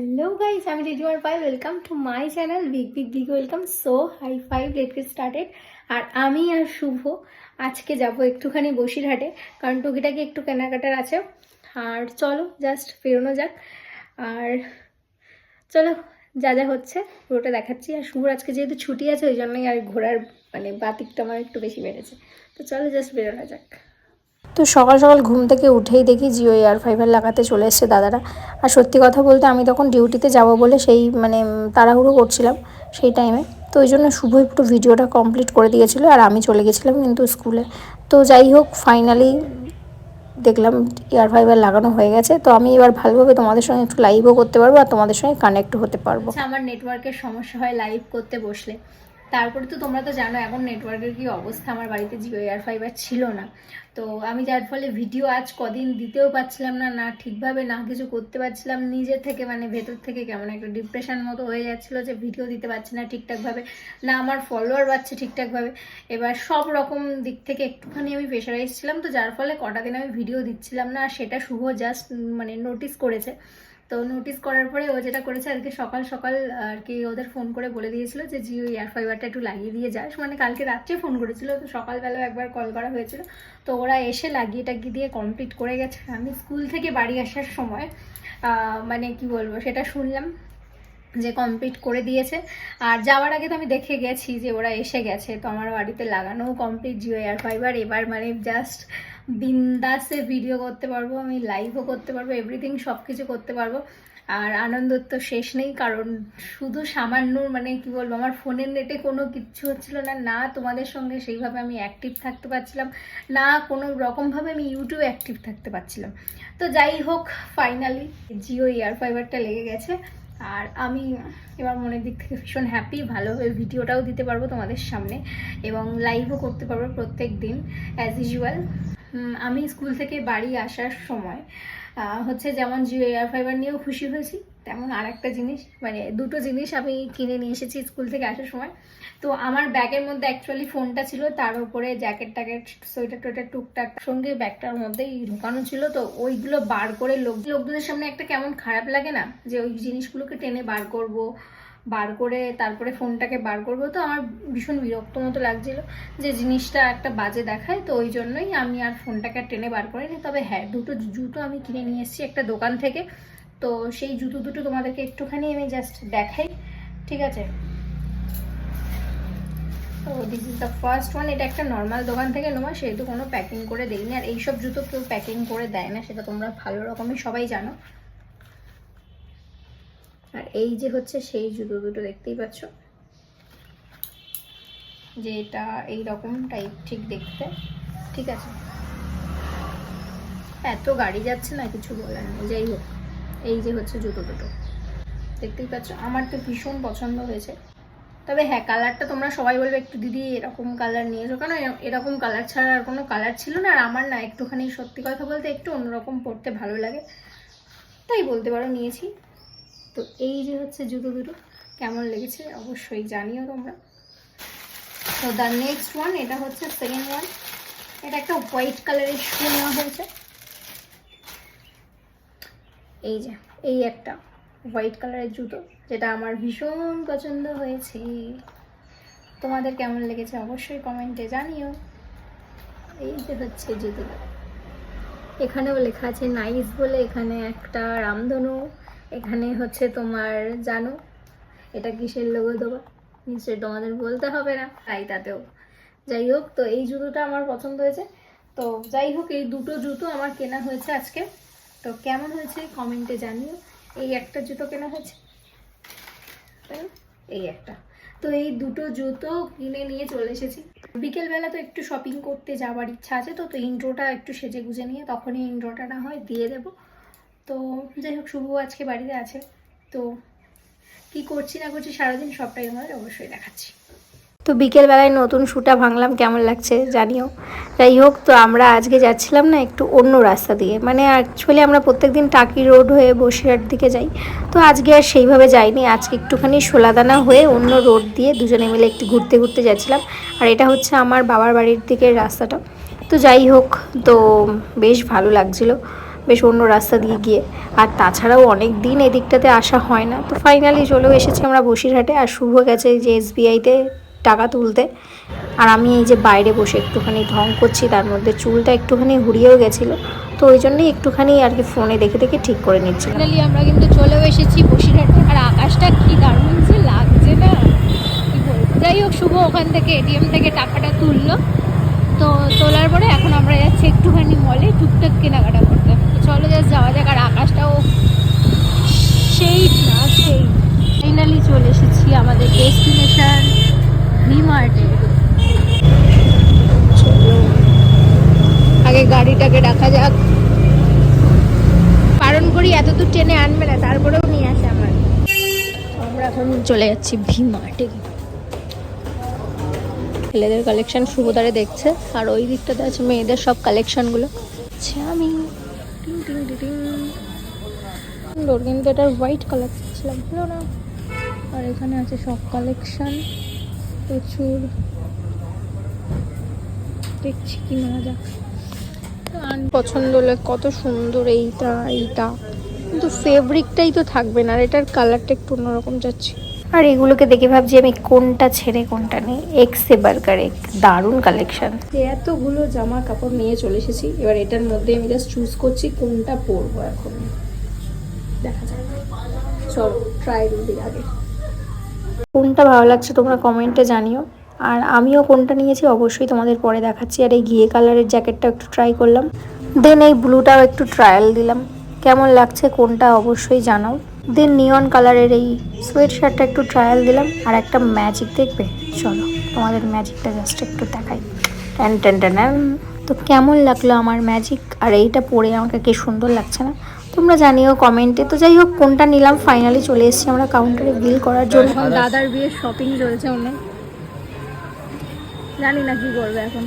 Hello guys আমি Rizuar Pai welcome to my channel big big big welcome so high five let get started আর আমি আর শুভ আজকে যাব একটুখানি বসিরহাটে, কারণ টুকিটাকি একটু কেনাকাটার আছে। আর চলো জাস্ট বেরোনো যাক। আর চলো, যা যা হচ্ছে, পুরোটা দেখাচ্ছি। আর শুভর আজকে যেহেতু ছুটি আছে, ওই জন্যই আর ঘোরার মানে বাতিকটা আমার একটু বেশি বেড়েছে। তো চলো জাস্ট বেরোনো যাক। তো সকাল সকাল ঘুম থেকে উঠেই দেখি জিও এয়ার ফাইবার লাগাতে চলে এসছে দাদারা। আর সত্যি কথা বলতে আমি তখন ডিউটিতে যাব বলে সেই মানে তাড়াহুড়ো করছিলাম সেই টাইমে তো ওই জন্য শুভই পুরো ভিডিওটা কমপ্লিট করে দিয়েছিলো আর আমি চলে গেছিলাম কিন্তু স্কুলে তো যাই হোক ফাইনালি দেখলাম এয়ার ফাইবার লাগানো হয়ে গেছে। তো আমি এবার ভালোভাবে তোমাদের সঙ্গে একটু লাইভও করতে পারব আর তোমাদের সঙ্গে কানেক্ট হতে পারব। আচ্ছা, আমার নেটওয়ার্কের সমস্যা হয় লাইভ করতে বসলে। তারপরে তো তোমরা তো জানো, এখন নেটওয়ার্কের কি অবস্থা? আমার বাড়িতে জিও এয়ার ফাইবার ছিল না। তো আমি যার ফলে ভিডিও আজ কদিন দিতেও পারছিলাম না না ঠিকভাবে না কিছু করতে পারছিলাম। নিজের থেকে মানে ভেতর থেকে কেমন একটা ডিপ্রেশন মতো হয়ে যাচ্ছিল যে ভিডিও দিতে পারছি না ঠিকঠাকভাবে, না আমার ফলোয়ার বাড়ছে ঠিকঠাকভাবে। এবার সব রকম দিক থেকে একটুখানি আমি প্রেশারাইজ ছিলাম তো, যার ফলে কটা দিন আমি ভিডিও দিচ্ছিলাম না সেটা শুভ জাস্ট মানে নোটিস করেছে। তো নোটিস করার পরে ও যেটা করেছে আজকে সকাল সকাল আর কি ওদের ফোন করে বলে দিয়েছিল যে জিও এয়ার ফাইবারটা একটু লাগিয়ে দিয়ে যাস। মানে কালকে রাত্রে ফোন করেছিল, তো সকালবেলাও একবার কল করা হয়েছিল। তো ওরা এসে লাগিয়ে টাগিয়ে দিয়ে কমপ্লিট করে গেছে। আমি স্কুল থেকে বাড়ি আসার সময় মানে কি বলব, সেটা শুনলাম যে কমপ্লিট করে দিয়েছে। আর যাওয়ার আগে তো আমি দেখে গেছি যে ওরা এসে গেছে। তো আমার বাড়িতে লাগানো কমপ্লিট জিও এয়ার ফাইবার এবার মানে জাস্ট বিন্দাসে ভিডিও করতে পারব, আমি লাইভও করতে পারব এভরিথিং সব কিছু করতে পারব। আর আনন্দের তো শেষ নেই, কারণ শুধু সামান্য মানে কি বলব, আমার ফোনের নেটে কোনো কিচ্ছু হচ্ছিল না না তোমাদের সঙ্গে সেইভাবে আমি অ্যাক্টিভ থাকতে পারছিলাম, না কোনো রকমভাবে আমি ইউটিউবে অ্যাক্টিভ থাকতে পারছিলাম। তো যাই হোক ফাইনালি জিও এয়ার ফাইবারটা লেগে গেছে, আর আমি এবার মনের দিক থেকে ভীষণ হ্যাপি ভালোভাবে ভিডিওটাও দিতে পারব তোমাদের সামনে, এবং লাইভও করতে পারব প্রত্যেক দিন অ্যাজ ইউজুয়াল আমি স্কুল থেকে বাড়ি আসার সময় হচ্ছে যেমন জিও এয়ার ফাইবার নিয়েও খুশি হয়েছি, তেমন আর একটা জিনিস মানে দুটো জিনিস আমি কিনে নিয়ে এসেছি স্কুল থেকে আসার সময়। তো আমার ব্যাগের মধ্যে অ্যাকচুয়ালি ফোনটা ছিল, তার উপরে জ্যাকেট ট্যাকেট, সোয়েটার টোয়েটার, টুকটাক সঙ্গে ব্যাগটার মধ্যেই ঢুকানো ছিল। তো ওইগুলো বার করে লোক, লোকজনের সামনে একটা কেমন খারাপ লাগে না, যে ওই জিনিসগুলোকে টেনে বার করব বার করে তারপরে ফোনটাকে বার করব। তো আমার ভীষণ বিরক্ত মতো লাগছিল যে জিনিসটা একটা বাজে দেখায়, তো ওই জন্যই আমি আর ফোনটাকে টেনে বার করিনি। তবে হ্যাঁ দুটো জুতো আমি কিনে নিয়ে এসেছি একটা দোকান থেকে। তো সেই জুতো দুটো তোমাদেরকে একটুখানি আমি জাস্ট দেখাই, ঠিক আছে? তো this is the first one এটা একটা নর্মাল দোকান থেকে নেওয়া সেহেতু কোনো প্যাকিং করে দেয়নি আর এইসব জুতো কেউ প্যাকিং করে দেয় না, সেটা তোমরা ভালো রকমই সবাই জানো। আর এই যে হচ্ছে সেই জুতো দুটো দেখতেই পাচ্ছ। যে এটা এই রকম টাইপ ঠিক দেখতে, ঠিক আছে? এত গাড়ি যাচ্ছে না কিছু বলার নেই, যাই হোক, এই যে হচ্ছে জুতো দুটো, দেখতেই পাচ্ছ? আমার তো ভীষণ পছন্দ হয়েছে। তবে হ্যাঁ কালারটা তোমরা সবাই বলবে, একটু দিদি এরকম কালার নিয়ে এসো কেন এরকম কালার ছাড়া আর কোনো কালার ছিল না, আর আমার না একটুখানি সত্যি কথা বলতে একটু অন্যরকম পড়তে ভালো লাগে। তাই বলতে পারো, নিয়েছি। তো এই যে হচ্ছে জুতো দুটো, কেমন লেগেছে অবশ্যই জানিও তোমরা। তো দ্য নেক্সট ওয়ান এটা হচ্ছে সেকেন্ড ওয়ান এটা একটা হোয়াইট কালারের শু নেওয়া হয়েছে। এই যে, এই একটা হোয়াইট কালারের জুতো, যেটা আমার ভীষণ পছন্দ হয়েছে। তোমাদের কেমন লেগেছে অবশ্যই কমেন্টে জানিও। এই যে হচ্ছে জুতোটা। এখানেও লেখা আছে নাইস বলে এখানে একটা রামধনু এখানে হচ্ছে তোমার জানো। এটা কিসের লোগো দেবো নিশ্চয়ই তোমাদের বলতে হবে না। তাই তাতেও। যাই হোক, তো এই জুতোটা আমার পছন্দ হয়েছে। তো যাই হোক, এই দুটো জুতো আমার কেনা হয়েছে আজকে। তো কেমন হয়েছে কমেন্টে জানিও। এই একটা জুতো কেনা হয়েছে। এই একটা। তো এই দুটো জুতো কিনে নিয়ে চলে এসেছি। বিকেলবেলা তো একটু শপিং করতে যাওয়ার ইচ্ছা আছে, তো তো ইন্ট্রোটা একটু সেজে গুজে নিয়ে তখনই ইন্ট্রোটা না হয় দিয়ে দেব। তো যাই হোক শুভ আজকে বাড়িতে আছে। তো কি করছি না করছি সারাদিন সবটাই তোমাদের অবশ্যই দেখাচ্ছি। তো বিকেলবেলায় নতুন শুটা ভাঙলাম, কেমন লাগছে জানিও। যাই হোক, তো আমরা আজকে যাচ্ছিলাম না একটু অন্য রাস্তা দিয়ে। মানে অ্যাকচুয়ালি আমরা প্রত্যেকদিন টাকি রোড হয়ে বসিরহাট দিকে যাই। তো আজকে আর সেইভাবে যাইনি। আজকে একটুখানি সোলাদানা হয়ে অন্য রোড দিয়ে দুজনে মিলে একটু ঘুরতে ঘুরতে যাচ্ছিলাম। আর এটা হচ্ছে আমার বাবার বাড়ির দিকের রাস্তাটা। তো যাই হোক, তো বেশ ভালো লাগছিল। বেশ অন্য রাস্তা দিয়ে গিয়ে। আর তাছাড়াও অনেক দিন এদিকটাতে আসা হয় না। তো ফাইনালি চলেও এসেছি আমরা বসিরহাটে। আর শুভ গেছে যে এসবিআইতে টাকা তুলতে। আর আমি এই যে বাইরে বসে একটুখানি ঢং করছি, তার মধ্যে চুলটা একটুখানি ঘুরিয়েও গেছিল। তো ওই জন্যই একটুখানি আর কি ফোনে দেখে দেখে ঠিক করে নিচ্ছি ফাইনালি আমরা কিন্তু চলেও এসেছি বসিরহাটে। আর আকাশটা কি দারুণ যে লাগছে না। যাই হোক, শুভ ওখান থেকে এটিএম থেকে টাকাটা তুললো। তো তোলার পরে এখন আমরা যাচ্ছি একটুখানি মলে টুকটাক কেনাকাটা করতে। চলো যা যাওয়া যাক, আর আকাশটাও সেই না, সেই। ফাইনালি চলে এসেছি আমাদের ডেস্টিনেশন ভিমার্টে আগে গাড়িটাকে রাখা যাক। বারণ করি এত দূর ট্রেনে আনবে না, তারপরেও নিয়ে আসে আমার। আমরা এখন চলে যাচ্ছি ভিমার্টে ছেলেদের কালেকশন শুভদারে দেখছে। আর ওই দিকটাতে আছে মেয়েদের সব কালেকশনগুলো আচ্ছা আমি। সুন্দর কিন্তু এটার হোয়াইট কালার ছিলাম হলো না। আর এখানে আছে সব কালেকশন প্রচুর। দেখছি কি নেওয়া যাক। পছন্দ হলে কত সুন্দর এইটা এইটা। কিন্তু ফেব্রিকটাই তো থাকবে না। আর এটার কালারটা একটু অন্যরকম যাচ্ছে। আর এগুলোকে দেখে ভাবছি আমি কোনটা ছেড়ে কোনটা নেই। এক্স বার্গার এক দারুণ কালেকশন এতগুলো জামা কাপড় নিয়ে চলে এসেছি এবার এটার মধ্যে আমি জাস্ট চুজ করছি কোনটা পরবো এখন। দেখা যাক। চলো ট্রাই আগে। কোনটা ভালো লাগছে তোমরা কমেন্টে জানিও। আর আমিও কোনটা নিয়েছি অবশ্যই তোমাদের পরে দেখাচ্ছি। আর এই ঘিয়ে কালারের জ্যাকেটটা একটু ট্রাই করলাম। দেন এই ব্লুটাও একটু ট্রায়াল দিলাম। কেমন লাগছে কোনটা অবশ্যই জানাও। দেন নিয়ন কালারের এই সোয়েট শার্টটা একটু ট্রায়াল দিলাম আর একটা ম্যাজিক দেখবে। চলো তোমাদের ম্যাজিকটা জাস্ট একটু দেখাই। ট্যান ট্যান ট্যান। তো কেমন লাগল আমার ম্যাজিক আর এইটা পরে আমাকে কি সুন্দর লাগছে না? তোমরা জানিও কমেন্টে। তো যাই হোক কোনটা নিলাম? ফাইনালি চলে এসেছি আমরা কাউন্টারে বিল করার জন্য। দাদার বিয়ের শপিং চলছে অনেক। জানি না কি করবে এখন।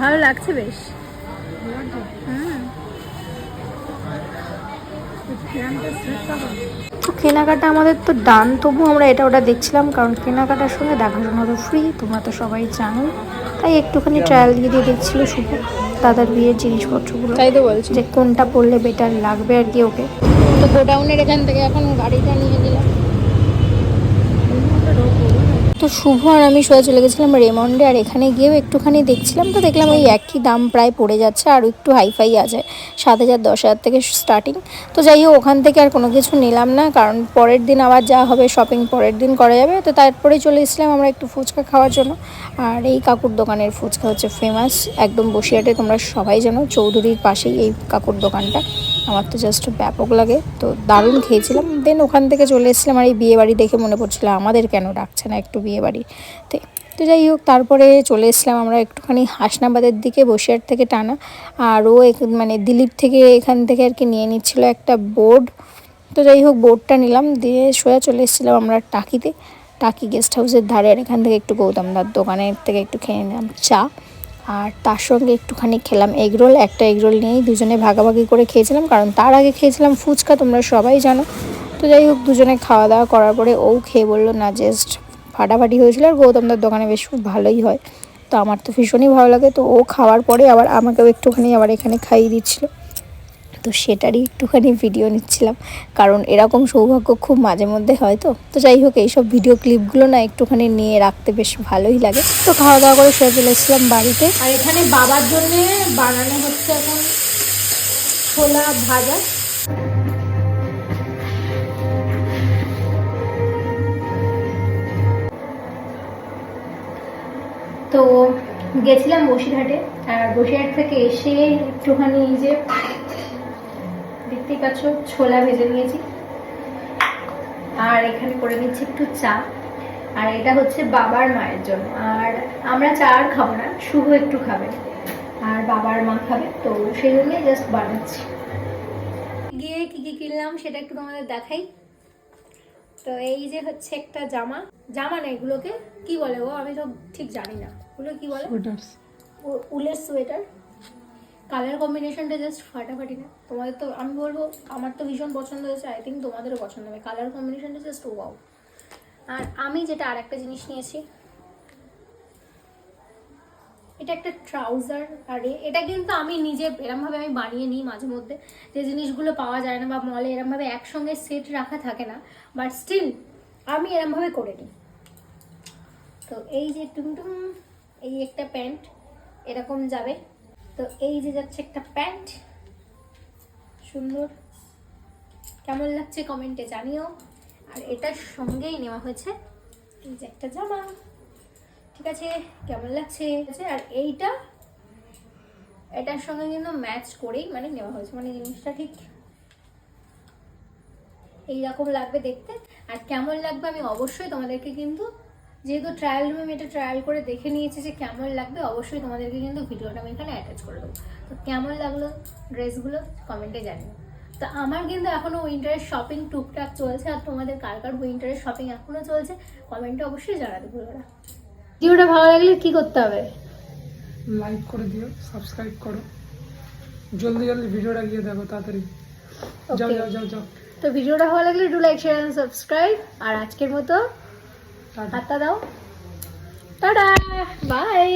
ভালো লাগছে বেশ। তো কেনাকাটা আমাদের তো ডান তবু আমরা এটা ওটা দেখছিলাম কারণ কেনাকাটার সঙ্গে দেখাশোনা তো ফ্রি তোমরা তো সবাই জানো। তাই একটুখানি ট্রায়াল দিয়ে দিয়ে দেখছিল শুধু দাদার বিয়ের জিনিসপত্রগুলো। তাই তো বলছি। যে কোনটা পড়লে বেটার লাগবে আর কি ওকে। তো গোডাউনের এখান থেকে এখন গাড়িটা নিয়ে নিলাম তো শুভ আর আমি সোজা চলে গেছিলাম রেমন্ডে, আর এখানে গিয়েও একটুখানি দেখছিলাম, তো দেখলাম ওই একই দাম প্রায় পড়ে যাচ্ছে, আর একটু হাইফাই আছে, সাত হাজার, দশ হাজার থেকে স্টার্টিং তো যাই হোক, ওখান থেকে আর কোনো কিছু নিলাম না, কারণ পরের দিন আবার যা হবে শপিং পরের দিন করা যাবে, তো তারপরেই চলে এসেছিলাম আমরা একটু ফুচকা খাওয়ার জন্য। আর এই কাকুর দোকানের ফুচকা হচ্ছে ফেমাস একদম বসিয়াটে তোমরা সবাই জানো, চৌধুরীর পাশেই এই কাকুর দোকানটা, আমার তো জাস্ট ব্যাপক লাগে, তো দারুণ খেয়েছিলাম। দেন ওখান থেকে চলে এসেছিলাম, আর এই বিয়ে বাড়ি দেখে মনে পড়ছিল, আমাদের কেন ডাকছে না একটু বিয়ে বাড়িতে তো যাই হোক, তারপরে চলে এসেছিলাম আমরা একটুখানি হাসনাবাদের দিকে বসিরহাট থেকে টানা। আর ও মানে দিলীপ থেকে এখান থেকে আর কি নিয়ে নিচ্ছিল একটা বোর্ড। তো যাই হোক, বোর্ডটা নিলাম, দিয়ে সোয়া চলে এসেছিলাম আমরা টাকিতে। টাকি গেস্ট হাউসের ধারে, আর এখান থেকে একটু গৌতমদার দোকানের থেকে একটু খেয়ে নিলাম চা। আর তার সঙ্গে একটুখানি খেলাম এগরোল, একটা এগরোল নিয়েই দুজনে ভাগাভাগি করে খেয়েছিলাম, কারণ তার আগে খেয়েছিলাম ফুচকা, তোমরা সবাই জানো। তো যাই হোক, দুজনে খাওয়া দাওয়া করার পরে ও খেয়ে বলল, না জাস্ট ফাটাফাটি হয়েছিল আর গৌতমদার দোকানে বেশ ভালোই হয়। তো আমার তো ভীষণই ভালো লাগে। তো ও খাওয়ার পরে আবার আমাকেও একটুখানি আবার এখানে খাইয়ে দিচ্ছিল। তো সেটারই একটুখানি ভিডিও নিচ্ছিলাম। কারণ এরকম সৌভাগ্য খুব মাঝে মধ্যে হয় তো। তো যাই হোক, এইসব ভিডিও ক্লিপগুলো না একটুখানি নিয়ে রাখতে বেশ ভালোই লাগে। তো খাওয়া দাওয়া করে শুয়ে চলে এসেছিলাম বাড়িতে। আর এখানে বাবার জন্য বানানো হচ্ছে এখন ছোলা ভাজা। তো গেছিলাম বসিরহাটে, আর বসিরহাট থেকে এসে একটুখানি যে দেখতেই পাচ্ছ, ছোলা ভেজে নিয়েছি। আর এখানে করে নিচ্ছি একটু চা। আর এটা হচ্ছে বাবার মায়ের জন্য। আর আমরা চা আর খাব না, শুভ একটু খাবে। আর বাবার মা খাবে, তো সেই জন্যই জাস্ট বানাচ্ছি। গিয়ে কি কি কিনলাম সেটা একটু তোমাদের দেখাই। তো এই যে হচ্ছে একটা জামা জামা না এগুলোকে কি বলে ও আমি সব ঠিক জানি না। ওগুলো কি বলে? উলের সোয়েটার কালার কম্বিনেশনটা জাস্ট ফাটাফাটি না। তোমাদের তো আমি বলব আমার তো ভীষণ পছন্দ হয়েছে আই থিঙ্ক তোমাদেরও পছন্দ হবে। কালার কম্বিনেশনটা জাস্ট ওয়াও আর আমি যেটা আর একটা জিনিস নিয়েছি এটা একটা ট্রাউজার আর এটা কিন্তু আমি নিজে এরমভাবে আমি বানিয়ে নিই মাঝে মধ্যে। যে জিনিসগুলো পাওয়া যায় না বা মলে এরমভাবে একসঙ্গে সেট রাখা থাকে না বাট স্টিল আমি এরমভাবে করে নিই। তো এই যে টুমটুম এই একটা প্যান্ট, এরকম যাবে। তো এই যে যাচ্ছে একটা প্যান্ট, সুন্দর। কেমন লাগছে কমেন্টে জানিও। আর এটার সঙ্গেই নেওয়া হয়েছে এই যে একটা জামা। ঠিক আছে কেমন লাগছে? আর এইটা, এটার সঙ্গে কিন্তু ম্যাচ করেই মানে নেওয়া হয়েছে। মানে জিনিসটা ঠিক এইরকম লাগবে দেখতে। আর কেমন লাগবে আমি অবশ্যই তোমাদেরকে কিন্তু, যেহেতু ট্রায়াল রুমে এটা ট্রায়াল করে দেখে নিয়েছি যে কেমন লাগবে, অবশ্যই তোমাদেরকে কিন্তু ভিডিওটা আমি এখানে অ্যাটাচ করে দেবো। তো কেমন লাগল ড্রেসগুলো? কমেন্টে জানিও। তো আমার কিন্তু এখনও উইন্টারের শপিং টুকটাক চলছে, আর তোমাদের কার কার উইন্টারের শপিং এখনও চলছে কমেন্টে অবশ্যই জানাতে ভুলো ভিডিওটা ভালো লাগলে কি করতে হবে? লাইক করে দিও সাবস্ক্রাইব করো। জলদি জলদি ভিডিওটা গিয়ে দেখো তাড়াতাড়ি। যাও যাও যাও যাও। তো ভিডিওটা ভালো লাগলে do like share and subscribe আর আজকের মতো টাটা। দাও। Tata bye